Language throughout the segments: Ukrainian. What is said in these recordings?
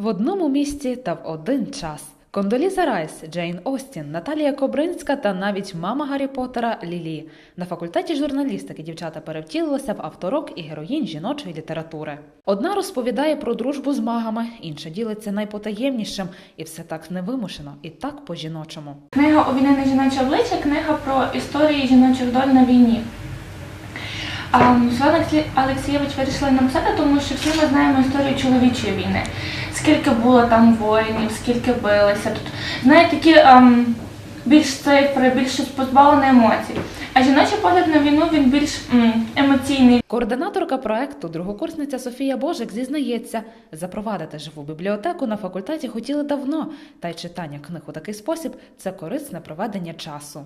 В одному місці та в один час. Кондоліза Райс, Джейн Остін, Наталія Кобринська та навіть мама Гаррі Поттера Лілі. На факультеті журналістики дівчата перевтілилися в авторок і героїнь жіночої літератури. Одна розповідає про дружбу з магами, інша ділиться найпотаємнішим, і все так невимушено, і так по-жіночому. Книга «Обвінене жіноче обличчя книга про історії жіночих доль на війні. А, Світлана Олексі- Олексійович вирішила написати, тому що всі ми знаємо історію чоловічої війни. Скільки було там воїнів, скільки билися. Тут знаєте, такі ем, більш цифри, більш щось позбавлене емоцій. А жіночий погляд на війну він більш м, емоційний, Координаторка проекту, другокурсниця Софія Божик, зізнається, запровадити живу бібліотеку на факультеті хотіли давно, та й читання книг у такий спосіб це корисне проведення часу.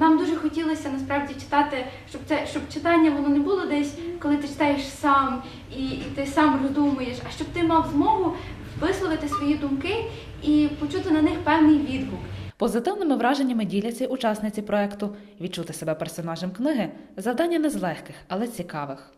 Нам дуже хотілося насправді читати, щоб це щоб читання воно не було десь, коли ти читаєш сам і, і ти сам роздумуєш, а щоб ти мав змогу висловити свої думки і почути на них певний відгук. Позитивними враженнями діляться учасниці проекту. Відчути себе персонажем книги завдання не з легких, але цікавих.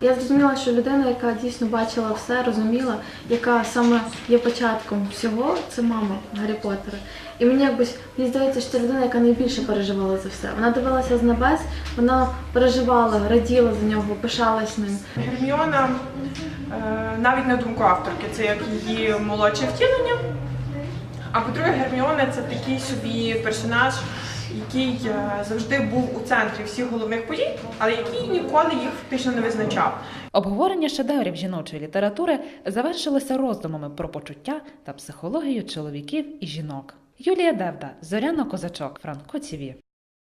Я зрозуміла, що людина, яка дійсно бачила все, розуміла, яка саме є початком всього, це мама Гаррі Поттера. І мені якось мені здається, що це людина, яка найбільше переживала за все. Вона дивилася з небес, вона переживала, раділа за нього, пишалась ним. Герміона, е, навіть на думку авторки, це як її молодше втілення. А по-друге, Герміона це такий собі персонаж, який е, завжди був у центрі всіх головних подій, але який ніколи їх фактично не визначав. Обговорення шедеврів жіночої літератури завершилося роздумами про почуття та психологію чоловіків і жінок. Юлія Девда, Зоряна Козачок, Франко ТІВІ.